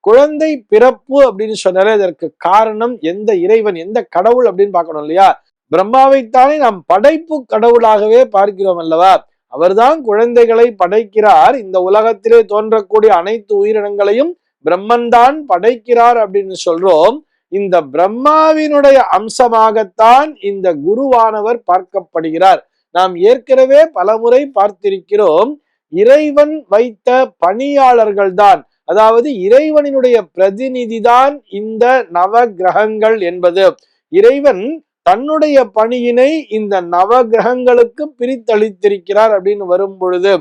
குழந்தை பிறப்பு அப்படின்னு சொன்னாலே அதற்கு காரணம் எந்த இறைவன் எந்த கடவுள் அப்படின்னு பார்க்கணும் இல்லையா? பிரம்மாவைத்தானே நாம் படைப்பு கடவுளாகவே பார்க்கிறோம் அல்லவா? அவர்தான் குழந்தைகளை படைக்கிறார். இந்த உலகத்திலே தோன்றக்கூடிய அனைத்து உயிரினங்களையும் பிரம்மன் தான் படைக்கிறார் அப்படின்னு சொல்றோம். இந்த பிரம்மாவினுடைய அம்சமாகத்தான் இந்த குருவானவர் பார்க்கப்படுகிறார். நாம் ஏற்கனவே பலமுறை பார்த்திருக்கிறோம். இறைவன் வைத்த பணியாளர்கள் தான் அதாவது இறைவனினுடைய பிரதிநிதி தான் இந்த நவ கிரகங்கள் என்பது. இறைவன் தன்னுடைய பணியினை இந்த நவ கிரகங்களுக்கு பிரித்தளித்திருக்கிறார் அப்படின்னு வரும் பொழுது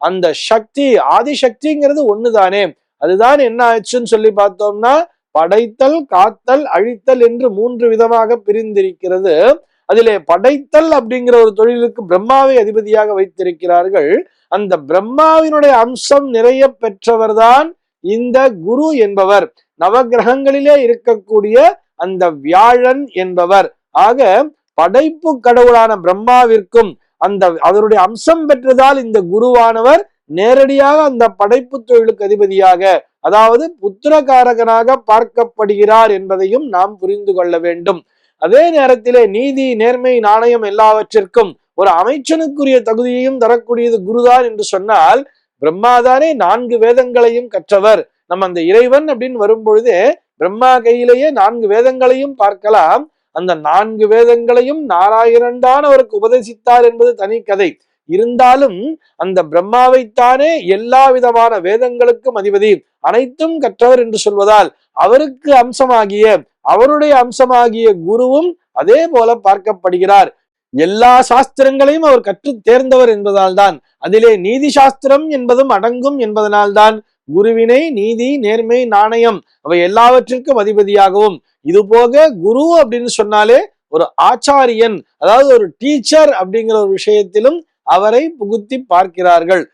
அந்த சக்தி ஆதிசக்திங்கிறது ஒண்ணுதானே. அதுதான் என்ன ஆச்சுன்னு சொல்லி பார்த்தோம்னா படைத்தல் காத்தல் அழித்தல் என்று மூன்று விதமாக பிரிந்திருக்கிறது. அதிலே படைத்தல் அப்படிங்கிற ஒரு தொழிலுக்கு பிரம்மாவை அதிபதியாக வைத்திருக்கிறார்கள். அந்த பிரம்மாவினுடைய அம்சம் நிறைய பெற்றவர்தான் இந்த குரு என்பவர் நவகிரகங்களிலே இருக்கக்கூடிய அந்த வியாழன் என்பவர். ஆக படைப்பு கடவுளான பிரம்மாவிற்கும் அந்த அவருடைய அம்சம் பெற்றதால் இந்த குருவானவர் நேரடியாக அந்த படைப்பு தொழிலுக்கு அதிபதியாக அதாவது புத்திரகாரகனாக பார்க்கப்படுகிறார் என்பதையும் நாம் புரிந்து கொள்ள வேண்டும். அதே நேரத்திலே நீதி நேர்மை நாணயம் எல்லாவற்றிற்கும் ஒரு அமைச்சனுக்குரிய தகுதியையும் தரக்கூடியது குருதான் என்று சொன்னால் பிரம்மாதானே நான்கு வேதங்களையும் கற்றவர். நம்ம அந்த இறைவன் அப்படின்னு வரும்பொழுதே பிரம்மா கையிலேயே நான்கு வேதங்களையும் பார்க்கலாம். அந்த நான்கு வேதங்களையும் நாராயணன்தான் அவருக்கு உபதேசித்தார் என்பது தனி கதை. இருந்தாலும் அந்த பிரம்மாவைத்தானே எல்லா விதமான வேதங்களுக்கும் அதிபதி. அனைத்தும் கற்றவர் என்று சொல்வதால் அவருக்கு அம்சமாகிய அவருடைய அம்சமாகிய குருவும் அதே போல பார்க்கப்படுகிறார். எல்லா சாஸ்திரங்களையும் அவர் கற்று தேர்ந்தவர் என்பதால் தான் அதிலே நீதி சாஸ்திரம் என்பதும் அடங்கும் என்பதனால்தான் குருவினை நீதி நேர்மை நாணயம் அவை எல்லாவற்றிற்கும் அதிபதியாகவும். இது போக குரு அப்படின்னு சொன்னாலே ஒரு ஆச்சாரியன் அதாவது ஒரு டீச்சர் அப்படிங்கிற ஒரு விஷயத்திலும் அவரை புகுத்தி பார்க்கிறார்கள்.